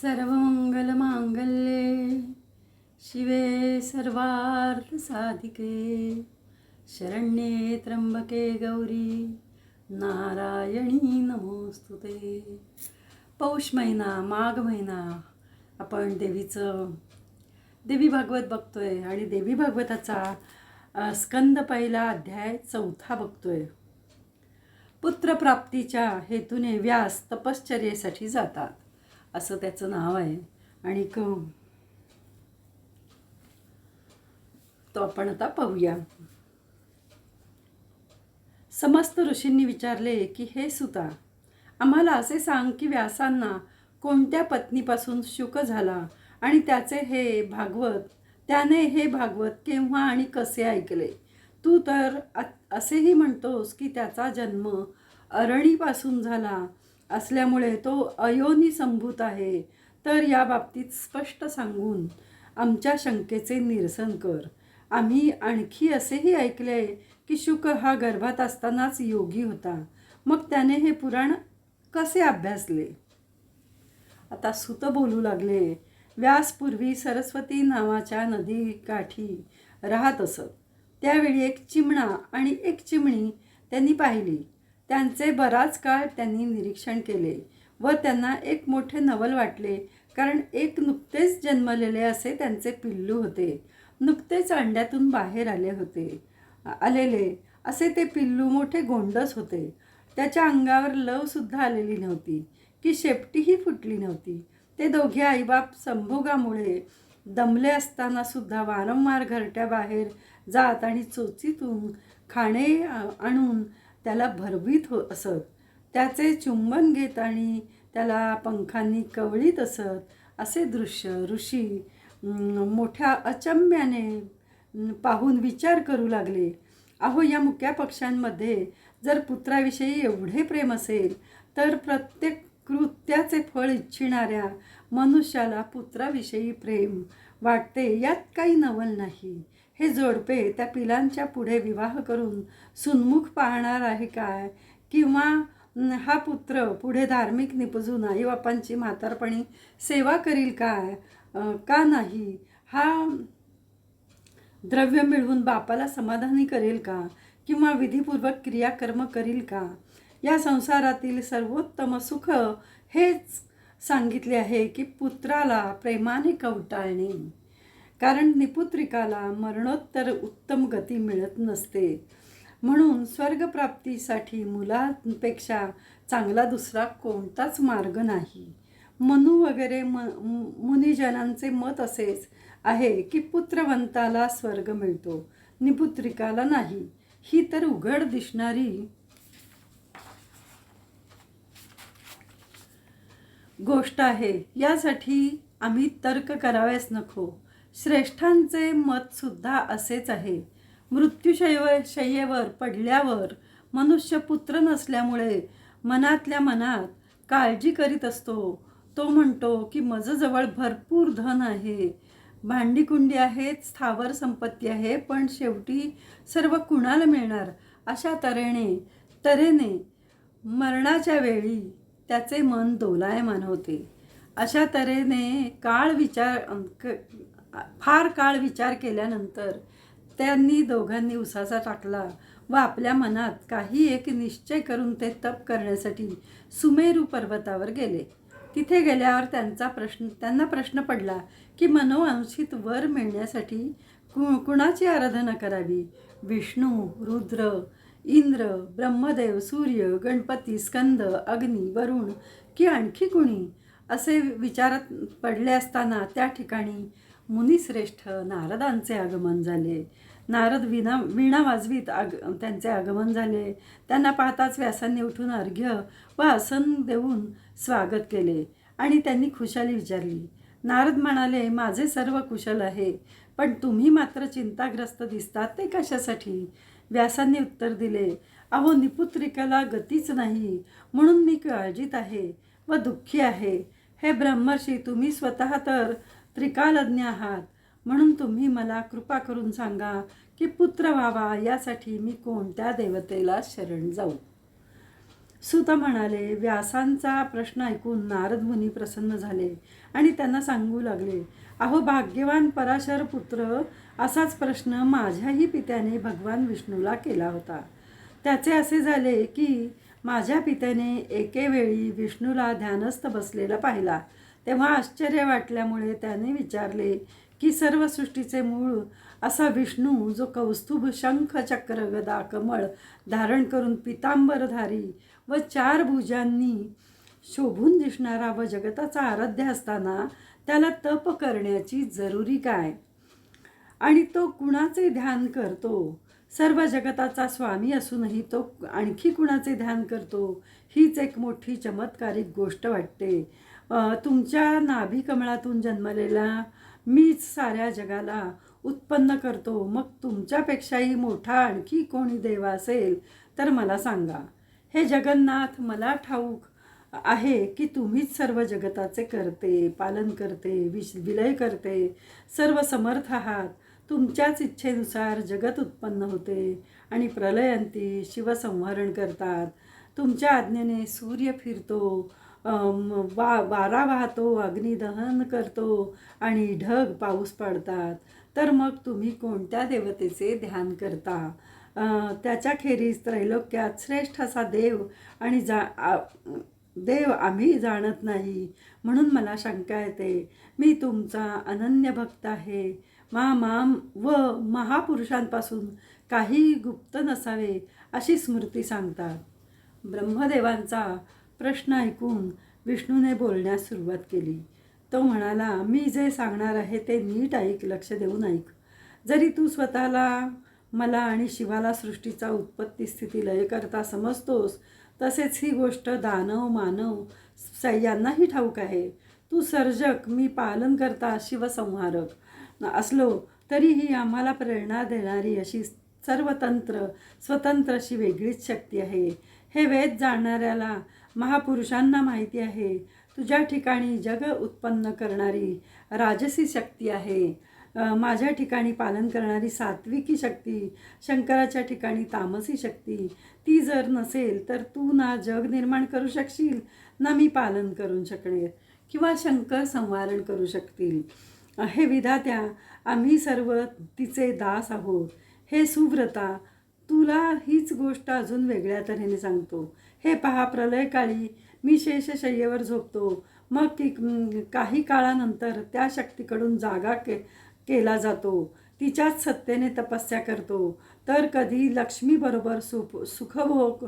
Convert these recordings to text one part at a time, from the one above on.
सर्वमंगलमांगल्ये शिवे सर्वार्थसाधिके। शरण्ये त्र्यंबके गौरी नारायणी नमोस्तुते पौष महिना माघ महिना आपण देवीचं देवी भागवत बघतोय आणि देवी भागवताचा स्कंद पहिला अध्याय चौथा बघतोय. पुत्रप्राप्तीच्या हेतूने व्यास तपश्चर्येसाठी जातात. असं त्याचं नाव आहे. आणि क तो आपण आता पाहूया. समस्त ऋषींनी विचारले की हे सुता आम्हाला असे सांग की व्यासांना कोणत्या पत्नीपासून शुक झाला आणि त्याचे हे भागवत त्याने हे भागवत केव्हा आणि कसे ऐकले? तू तर असेही म्हणतोस की त्याचा जन्म अरणीपासून झाला असल्यामुळे तो अयोनी संभूत आहे. तर या बाबतीत स्पष्ट सांगून आमच्या शंकेचे निरसन कर. आम्ही आणखी असेही ऐकले की शुक हा गर्भात असतानाच योगी होता. मग त्याने हे पुराण कसे अभ्यासले? आता सुत बोलू लागले. व्यासपूर्वी सरस्वती नावाच्या नदीकाठी राहत असत. त्यावेळी एक चिमणा आणि एक चिमणी त्यांनी पाहिली. त्यांचे बराच काळ त्यांनी निरीक्षण केले व त्यांना एक मोठे नवल वाटले कारण एक नुकतेच जन्मलेले असे त्यांचे पिल्लू होते. नुकतेच अंड्यातून बाहेर आले होते आलेले. असे ते पिल्लू मोठे गोंडस होते. त्याच्या अंगावर लवसुद्धा आलेली नव्हती की शेपटीही फुटली नव्हती. ते दोघे आईबाप संभोगामुळे दमले असताना सुद्धा वारंवार घरट्याबाहेर जात आणि चोचीतून खाणे आणून त्याला भरवीत हो असत. त्याचे चुंबन घेत आणि त्याला पंखांनी कवळीत असत. असे दृश्य ऋषी मोठ्या अचंब्याने पाहून विचार करू लागले. अहो या मुक्या पक्ष्यांमध्ये जर पुत्राविषयी एवढे प्रेम असेल तर प्रत्येक कृत्याचे फळ इच्छिणाऱ्या मनुष्याला पुत्राविषयी प्रेम वाटते यात काही नवल नाही. हे जोडपे त्या पिलांच्या पुढे विवाह करून सुन्मुख पाहणार आहे काय? किंवा हा पुत्र पुढे धार्मिक निपजून आईबापांची म्हातारपणी सेवा करील काय? का नाही? हा द्रव्य मिळवून बापाला समाधानी करेल का? किंवा विधीपूर्वक क्रियाकर्म करील का? या संसारातील सर्वोत्तम सुख हेच सांगितले आहे की पुत्राला प्रेमाने कवटाळणे. कारण निपुत्रिकाला मरणोत्तर उत्तम गती मिळत नसते. म्हणून स्वर्गप्राप्तीसाठी मुलांपेक्षा चांगला दुसरा कोणताच मार्ग नाही. मनू वगैरे म मुनिजनांचे मत असेच आहे की पुत्रवंताला स्वर्ग मिळतो निपुत्रिकाला नाही. ही तर उघड दिसणारी गोष्ट आहे. यासाठी आम्ही तर्क करावेच नको. श्रेष्ठांचे मतसुद्धा असेच आहे. मृत्यूशैव शय्येवर पडल्यावर मनुष्य पुत्र नसल्यामुळे मनातल्या मनात काळजी करीत असतो. तो म्हणतो की माझं भरपूर धन आहे. भांडीकुंडी आहेत स्थावर संपत्ती आहे पण शेवटी सर्व कुणाला मिळणार? अशा तऱ्हेने तऱ्हेने मरणाच्या वेळी त्याचे मन दोलायमान होते. अशा तऱ्हेने काळ विचार क- फार काळ विचार केल्यानंतर त्यांनी दोघांनी उसाचा टाकला व आपल्या मनात काही एक निश्चय करून ते तप करण्यासाठी सुमेरू पर्वतावर गेले. तिथे गेल्यावर त्यांचा प्रश्न त्यांना प्रश्न पडला की मनोवांशित वर मिळण्यासाठी कु कुणाची आराधना करावी? विष्णू रुद्र इंद्र ब्रह्मदेव सूर्य गणपती स्कंद अग्नी वरुण की आणखी कुणी? असे विचारात पडले असताना त्या ठिकाणी मुनिश्रेष्ठ नारदांचे आगमन झाले. नारद विना वीणा वाजवीत आग त्यांचे आगमन झाले. त्यांना पाहताच व्यासांनी उठून अर्घ्य व आसन देऊन स्वागत केले आणि त्यांनी खुशाली विचारली नारद म्हणाले माझे सर्व कुशल आहे पण तुम्ही मात्र चिंताग्रस्त दिसतात ते कशासाठी? व्यासांनी उत्तर दिले अहो निपुत्रिकाला गतीच नाही म्हणून मी काळजीत आहे व दुःखी आहे. हे ब्रह्मर्षी तुम्ही स्वतः तर त्रिकालज्ञ आहात. म्हणून तुम्ही मला कृपा करून सांगा की पुत्र व्हावा यासाठी मी कोणत्या देवतेला शरण जाऊ? सुत म्हणाले व्यासांचा प्रश्न ऐकून नारद मुनी प्रसन्न झाले आणि त्यांना सांगू लागले अहो भाग्यवान पराशर पुत्र असाच प्रश्न माझ्याही पित्याने भगवान विष्णूला केला होता. त्याचे असे झाले की माझ्या पित्याने एकेवेळी विष्णूला ध्यानस्थ बसलेला पाहिला. तेव्हा आश्चर्य वाटल्यामुळे त्याने विचारले की सर्व सृष्टीचे मूळ असा विष्णू जो कौस्तुभ शंख चक्र गदा कमळ धारण करून पितांबरधारी व चार भुजांनी शोभून दिसणारा व जगताचा आराध्य असताना त्याला तप करण्याची जरुरी काय? आणि तो कुणाचे ध्यान करतो? सर्व जगताचा स्वामी असूनही तो आणखी कुणाचे ध्यान करतो? हीच एक मोठी चमत्कारिक गोष्ट वाटते. तुमच्या नाभी कमळातून जन्मलेला मीच साऱ्या जगाला उत्पन्न करतो. मग तुमच्यापेक्षाही मोठा आणखी कोणी देव असेल तर मला सांगा. हे जगन्नाथ मला ठाऊक आहे की तुम्हीच सर्व जगताचे करते पालन करते विश विलय करते. सर्व समर्थ आहात. तुमच्याच इच्छेनुसार जगत उत्पन्न होते आणि प्रलयंती शिवसंहरण करतात. तुमच्या आज्ञेने सूर्य फिरतो. वा वारा वाहतो अग्निदहन करतो आणि ढग पाऊस पडतात. तर मग तुम्ही कोणत्या देवतेचे ध्यान करता? त्याच्याखेरीज त्रैलोक्यात श्रेष्ठ असा देव आणि जा आ- देव आम्ही जाणत नाही. म्हणून मला शंका येते. मी तुमचा अनन्य भक्त आहे. मा माम व महापुरुषांपासून काही गुप्त नसावे अशी स्मृती सांगतात. ब्रह्मदेवांचा प्रश्न ऐकून विष्णूने बोलण्यास सुरुवात केली. तो म्हणाला मी जे सांगणार आहे ते नीट ऐक लक्ष देऊन ऐक. जरी तू स्वतःला मला आणि शिवाला सृष्टीचा उत्पत्ती स्थिती लय करता समजतोस तसेच ही गोष्ट दानव मानव स- यांनाही ठाऊक आहे. तू सर्जक मी पालन करता शिवसंहारक. असलो तरीही आम्हाला प्रेरणा देणारी अशी सर्व तंत्र स्वतंत्र अशी वेगळीच शक्ती आहे. हे वेद जाणणाऱ्याला महापुरुषांना माहिती आहे. तुझ्या ठिकाणी जग उत्पन्न करणारी राजसी शक्ती आहे. माझ्या ठिकाणी पालन करणारी सात्विकी शक्ती शंकराच्या ठिकाणी तामसी शक्ती. ती जर नसेल तर तू ना जग निर्माण करू शकशील ना मी पालन करू शकणे किंवा शंकर संवारण करू शकतील. हे विधात्या आम्ही सर्व तिचे दास आहोत. हे सुव्रता तुला हीच गोष्ट अजून वेगळ्या तऱ्हेने सांगतो. हे पहा प्रलयकाळी मी शेषशय्येवर झोपतो. मग की काही काळानंतर त्या शक्तीकडून जागा के केला जातो. तिच्याच सत्तेने तपस्या करतो. तर कधी लक्ष्मीबरोबर सुप सुखभोग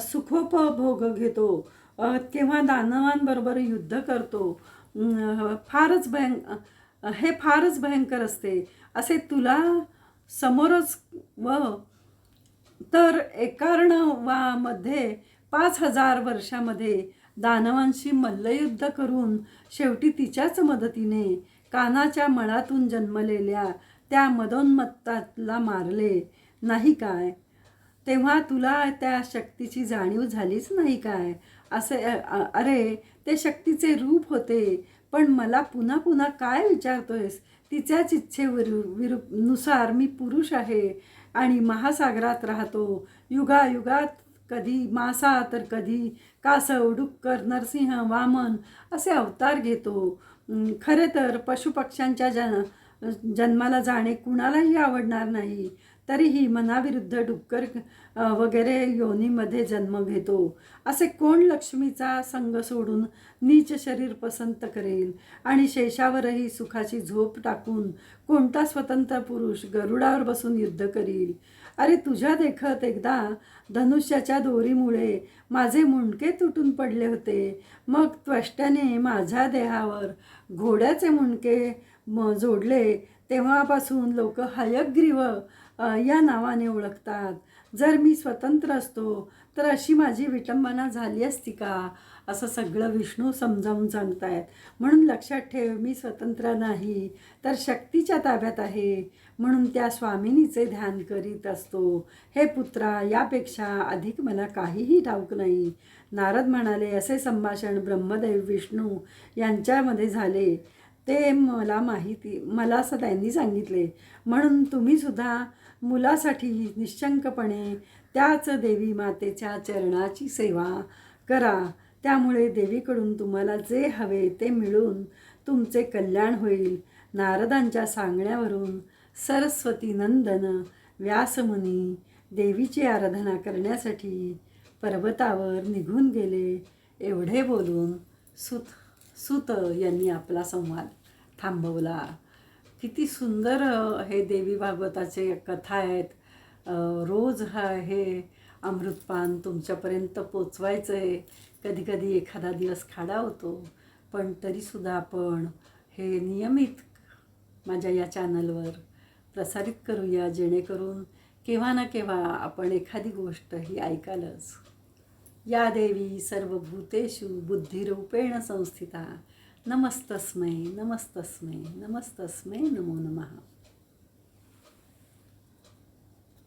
सुखोपभोग घेतो. किंवा दानवांबरोबर युद्ध करतो. फारच भयं हे फारच भयंकर असते. असे तुला समोरच व तर एकार्ण वा मध्ये पाच हजार वर्षामध्ये दानवांशी मल्लयुद्ध करून शेवटी तिच्याच मदतीने कानाच्या मळातून जन्मलेल्या त्या मदोन्मत्ताला मारले. नाही काय? तेव्हा तुला त्या शक्तीची जाणीव झालीच नाही काय? असे अरे ते शक्तीचे रूप होते. पण मला पुन्हा पुन्हा काय विचारतोयस? तिच्याच इच्छेवर विरु नुसार मी पुरुष आहे आणि महासागरात राहतो. युगायुगात कधी मासा तर कधी कासव डुक्कर नरसिंह वामन असे अवतार घेतो. खरे तर पशुपक्ष्यांच्या जन जन्माला जाणे कुणालाही आवडणार नाही. तरीही मनाविरुद्ध डुक्कर वगैरे योनीमध्ये जन्म घेतो. असे कोण लक्ष्मीचा संग सोडून नीच शरीर पसंत करेल? आणि शेषावरही सुखाची झोप टाकून कोणता स्वतंत्र पुरुष गरुडावर बसून युद्ध करील? अरे तुझ्या देखत एकदा धनुष्याच्या दोरीमुळे माझे मुंडके तुटून पडले होते. मग त्वष्ट्याने माझ्या देहावर घोड्याचे मुंडके म जोडले. तेव्हापासून लोक हयग्रीव या नावाने ओळखतात. जर मी स्वतंत्र असतो तर अशी माझी विटंबना झाली असती का? असं सगळं विष्णू समजावून सांगतायत. म्हणून लक्षात ठेव मी स्वतंत्र नाही तर शक्तीच्या ताब्यात आहे. म्हणून त्या स्वामिनीचे ध्यान करीत असतो. हे पुत्रा यापेक्षा अधिक मला काहीही ठाऊक नाही. नारद म्हणाले असे संभाषण ब्रह्मदेव विष्णू यांच्यामध्ये झाले. ते मला माहिती मला असं त्यांनी सांगितले. म्हणून तुम्ही सुद्धा मुलासाठी निश्चंकपणे त्याच देवी मातेच्या चरणाची सेवा करा. त्यामुळे देवीकडून तुम्हाला जे हवे ते मिळून तुमचे कल्याण होईल. नारदांच्या सांगण्यावरून सरस्वती नंदन व्यासमुनी देवीची आराधना करण्यासाठी पर्वतावर निघून गेले. एवढे बोलून सुत सुत यांनी आपला संवाद थांबवला. किती सुंदर हे देवी भागवताचे कथा आहेत. रोज हा हे अमृतपान तुमच्यापर्यंत पोचवायचं आहे कधीकधी एखादा दिवस खाडा होतो पण तरीसुद्धा आपण हे नियमित माझ्या या चॅनलवर प्रसारित करूया जेणेकरून केव्हा ना केव्हा आपण एखादी गोष्ट ही ऐकालच. या देवी सर्व भूतेषु बुद्धिरूपेण संस्थिता. नमस्तस्मै नमस्तस्मै नमस्तस्मै नमो नमः.